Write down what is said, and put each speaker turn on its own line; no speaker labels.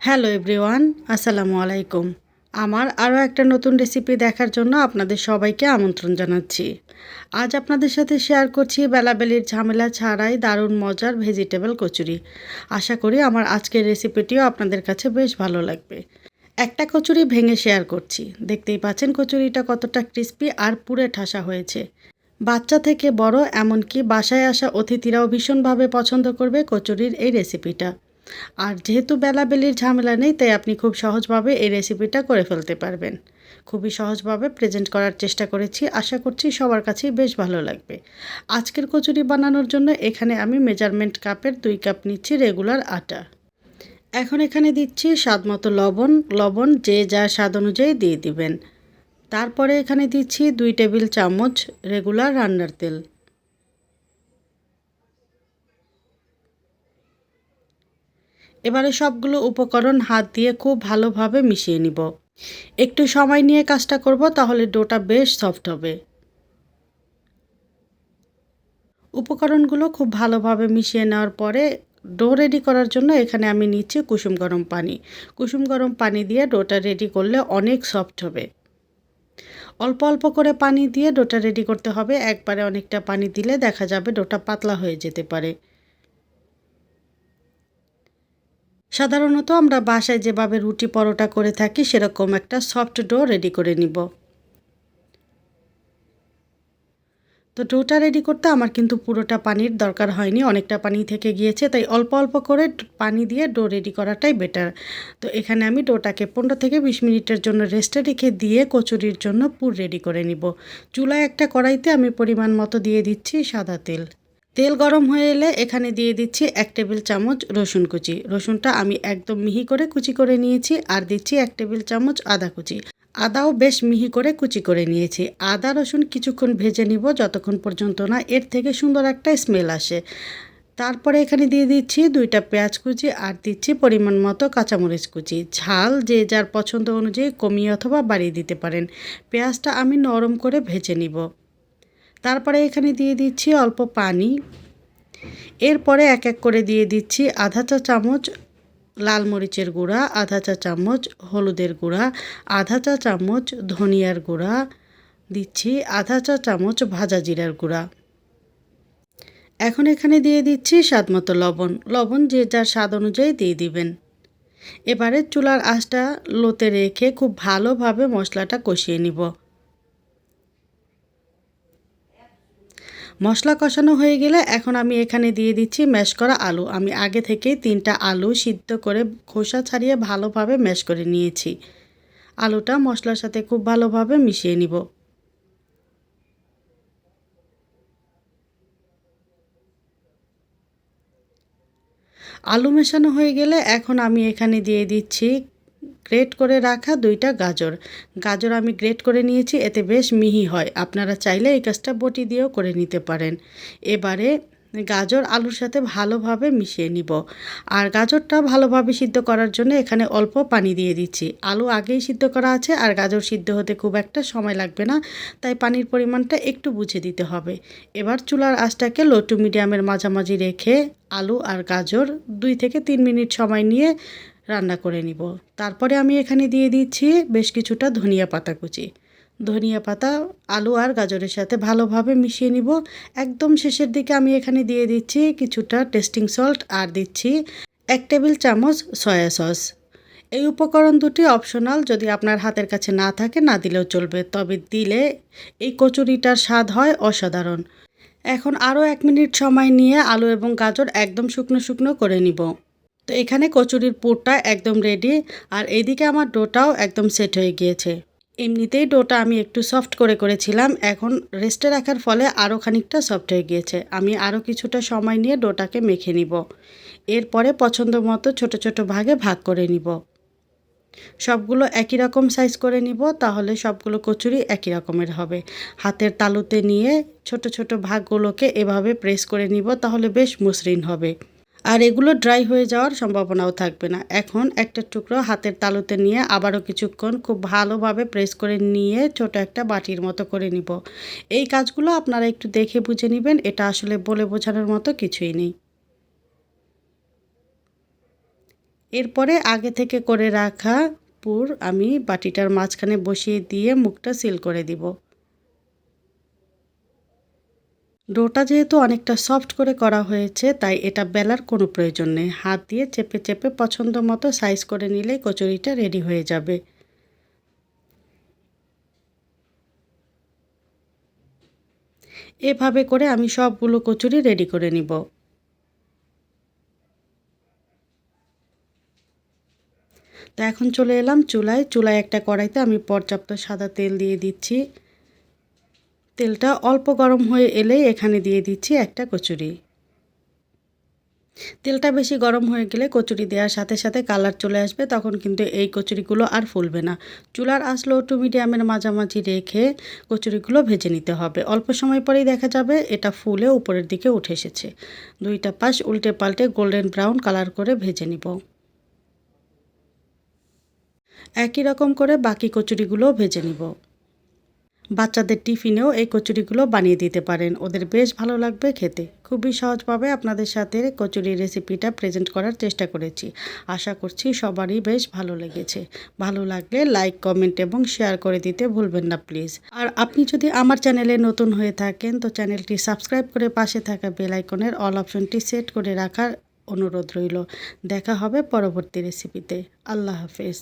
Hello everyone, আসসালামু আলাইকুম। আমার আরও একটা নতুন রেসিপি দেখার জন্য আপনাদের সবাইকে আমন্ত্রণ জানাচ্ছি। আজ আপনাদের সাথে শেয়ার করছি বেলাবেলির ঝামেলা ছাড়াই দারুণ মজার ভেজিটেবল কচুরি। আশা করি আমার আজকের রেসিপিটিও আপনাদের কাছে বেশ ভালো লাগবে। একটা কচুরি ভেঙে শেয়ার করছি। দেখতেই পাচ্ছেন কচুরিটা কতটা ক্রিস্পি আর পুরে ঠাসা হয়েছে। বাচ্চা থেকে বড়, এমনকি বাসায় আসা অতিথিরাও ভীষণভাবে পছন্দ করবে কচুরির এই রেসিপিটা। আর যেহেতু বেলাবেলির ঝামেলা নেই, তাই আপনি খুব সহজভাবে এই রেসিপিটা করে ফেলতে পারবেন। খুবই সহজভাবে প্রেজেন্ট করার চেষ্টা করেছি, আশা করছি সবার কাছেই বেশ ভালো লাগবে। আজকের কচুরি বানানোর জন্য এখানে আমি মেজারমেন্ট কাপের দুই কাপ নিচ্ছি রেগুলার আটা। এখন এখানে দিচ্ছি স্বাদ মতো লবণ লবণ যে যা স্বাদ অনুযায়ী দিয়ে দিবেন। তারপরে এখানে দিচ্ছি দুই টেবিল চামচ রেগুলার রান্নার তেল। এবারে সবগুলো উপকরণ হাত দিয়ে খুব ভালোভাবে মিশিয়ে নিব। একটু সময় নিয়ে কাজটা করব, তাহলে ডোটা বেশ সফট হবে। উপকরণগুলো খুব ভালোভাবে মিশিয়ে নেওয়ার পরে ডো রেডি করার জন্য এখানে আমি নিচ্ছি কুসুম গরম পানি। কুসুম গরম পানি দিয়ে ডোটা রেডি করলে অনেক সফট হবে। অল্প অল্প করে পানি দিয়ে ডোটা রেডি করতে হবে। একবারে অনেকটা পানি দিলে দেখা যাবে ডোটা পাতলা হয়ে যেতে পারে। সাধারণত আমরা বাসায় যেভাবে রুটি পরোটা করে থাকি, সেরকম একটা সফট ডো রেডি করে নিব। তো ডোটা রেডি করতে আমার কিন্তু পুরোটা পানির দরকার হয়নি, অনেকটা পানি থেকে গিয়েছে, তাই অল্প অল্প করে পানি দিয়ে ডো রেডি করাটাই বেটার। তো এখানে আমি ডোটাকে পনেরো থেকে বিশ মিনিটের জন্য রেস্টে রেখে দিয়ে কচুরির জন্য পুর রেডি করে নিব। চুলায় একটা কড়াইতে আমি পরিমাণ মতো দিয়ে দিচ্ছি সাদা তেল। তেল গরম হয়ে এলে এখানে দিয়ে দিচ্ছি এক টেবিল চামচ রসুন কুচি। রসুনটা আমি একদম মিহি করে কুচি করে নিয়েছি আর দিচ্ছি এক টেবিল চামচ আদা কুচি। আদাও বেশ মিহি করে কুচি করে নিয়েছি। আদা, রসুন কিছুক্ষণ ভেজে নিব যতক্ষণ পর্যন্ত না এর থেকে সুন্দর একটা স্মেল আসে। তারপরে এখানে দিয়ে দিচ্ছি দুইটা পেঁয়াজ কুচি আর দিচ্ছি পরিমাণ মতো কাঁচামরিচ কুচি। ঝাল যে যার পছন্দ অনুযায়ী কমিয়ে অথবা বাড়িয়ে দিতে পারেন। পেঁয়াজটা আমি নরম করে ভেজে নিব। তারপরে এখানে দিয়ে দিচ্ছি অল্প পানি। এরপরে এক এক করে দিয়ে দিচ্ছি আধা চা চামচ লাল মরিচের গুঁড়া, আধা চা চামচ হলুদের গুঁড়া, আধা চা চামচ ধনিয়ার গুঁড়া, দিচ্ছি আধা চা চামচ ভাজা জিরার গুঁড়া। এখন এখানে দিয়ে দিচ্ছি স্বাদ মতো লবণ। লবণ যে যার স্বাদ অনুযায়ী দিয়ে দিবেন। এবারে চুলার আঁচটা লোতে রেখে খুব ভালোভাবে মশলাটা কষিয়ে নিব। মশলা কষানো হয়ে গেলে এখন আমি এখানে দিয়ে দিচ্ছি ম্যাশ করা আলু। আমি আগে থেকেই তিনটা আলু সিদ্ধ করে খোসা ছাড়িয়ে ভালোভাবে ম্যাশ করে নিয়েছি। আলুটা মশলার সাথে খুব ভালোভাবে মিশিয়ে নিব। আলু মেশানো হয়ে গেলে এখন আমি এখানে দিয়ে দিচ্ছি গ্রেট করে রাখা দুইটা গাজর। গাজর আমি গ্রেট করে নিয়েছি, এতে বেশ মিহি হয়। আপনারা চাইলে এই কাজটা বটি দিয়েও করে নিতে পারেন। এবারে গাজর আলুর সাথে ভালোভাবে মিশিয়ে নিব। আর গাজরটা ভালোভাবে সিদ্ধ করার জন্য এখানে অল্প পানি দিয়ে দিচ্ছি। আলু আগেই সিদ্ধ করা আছে, আর গাজর সিদ্ধ হতে খুব একটা সময় লাগবে না, তাই পানির পরিমাণটা একটু বুঝে দিতে হবে। এবার চুলার আঁচটাকে লো টু মিডিয়ামের মাঝামাঝি রেখে আলু আর গাজর দুই থেকে তিন মিনিট সময় নিয়ে রান্না করে নিব। তারপরে আমি এখানে দিয়ে দিচ্ছি বেশ কিছুটা ধনিয়া পাতা কুচি। ধনিয়া পাতা, আলু আর গাজরের সাথে ভালোভাবে মিশিয়ে নিব। একদম শেষের দিকে আমি এখানে দিয়ে দিচ্ছি কিছুটা টেস্টিং সল্ট আর দিচ্ছি এক টেবিল চামচ সয়া সস। এই উপকরণ দুটি অপশনাল, যদি আপনার হাতের কাছে না থাকে, না দিলেও চলবে, তবে দিলে এই কচুরিটার স্বাদ হয় অসাধারণ। এখন আরও এক মিনিট সময় নিয়ে আলু এবং গাজর একদম শুকনো শুকনো করে নিব। তো এখানে কচুরির পুরটা একদম রেডি আর এইদিকে আমার ডোটাও একদম সেট হয়ে গিয়েছে। এমনিতেই ডোটা আমি একটু সফট করে করেছিলাম, এখন রেস্টে রাখার ফলে আরও খানিকটা সফট হয়ে গিয়েছে। আমি আরও কিছুটা সময় নিয়ে ডোটাকে মেখে নিব। এরপরে পছন্দ মতো ছোট ছোট ভাগে ভাগ করে নিব। সবগুলো একই রকম সাইজ করে নিব, তাহলে সবগুলো কচুরি একই রকমের হবে। হাতের তালুতে নিয়ে ছোট ছোট ভাগগুলোকে এভাবে প্রেস করে নিব, তাহলে বেশ মসৃণ হবে। আর এগুলো ড্রাই হয়ে যাওয়ার সম্ভাবনাও থাকবে না। এখন একটা টুকরো হাতের তালুতে নিয়ে আবারও কিছুক্ষণ খুব ভালোভাবে প্রেস করে নিয়ে ছোট একটা বাটির মতো করে নিব। এই কাজগুলো আপনারা একটু দেখে বুঝে নেবেন, এটা আসলে বলে বোঝানোর মতো কিছুই নেই। এরপরে আগে থেকে করে রাখা পুর আমি বাটিটার মাঝখানে বসিয়ে দিয়ে মুখটা সিল করে দিব। ডোটা যেহেতু অনেকটা সফট করে করা হয়েছে, তাই এটা বেলার কোনো প্রয়োজন নেই। হাত দিয়ে চেপে চেপে পছন্দ মতো সাইজ করে নিলেই কচুরিটা রেডি হয়ে যাবে। এভাবে করে আমি সবগুলো কচুরি রেডি করে নিব। তো এখন চলে এলাম চুলায়। চুলায় একটা কড়াইতে আমি পর্যাপ্ত সাদা তেল দিয়ে দিচ্ছি। তেলটা অল্প গরম হয়ে এলেই এখানে দিয়ে দিচ্ছি একটা কচুরি। তেলটা বেশি গরম হয়ে গেলে কচুরি দেওয়ার সাথে সাথে কালার চলে আসবে, তখন কিন্তু এই কচুরিগুলো আর ফুলবে না। চুলার আসলো টু মিডিয়ামের মাঝামাঝি রেখে কচুরিগুলো ভেজে নিতে হবে। অল্প সময় পরেই দেখা যাবে এটা ফুলে উপরের দিকে উঠে এসেছে। দুইটা পাশ উল্টে পাল্টে গোল্ডেন ব্রাউন কালার করে ভেজে নিব। একই রকম করে বাকি কচুরিগুলোও ভেজে নিব। বাচ্চাদের টিফিনেও এই কচুরিগুলো বানিয়ে দিতে পারেন। ওদের বেশ ভালো লাগবে খেতে। খুবই সহজভাবে আপনাদের সাথে কচুরি রেসিপিটা প্রেজেন্ট করার চেষ্টা করেছি। আশা করছি সবারই বেশ ভালো লেগেছে। ভালো লাগলে লাইক, কমেন্ট এবং শেয়ার করে দিতে ভুলবেন না প্লিজ। আর আপনি যদি আমার চ্যানেলে নতুন হয়ে থাকেন, তো চ্যানেলটি সাবস্ক্রাইব করে পাশে থাকা বেল আইকনের অল অপশনটি সেট করে রাখার অনুরোধ রইল। দেখা হবে পরবর্তী রেসিপিতে। আল্লাহ হাফেজ।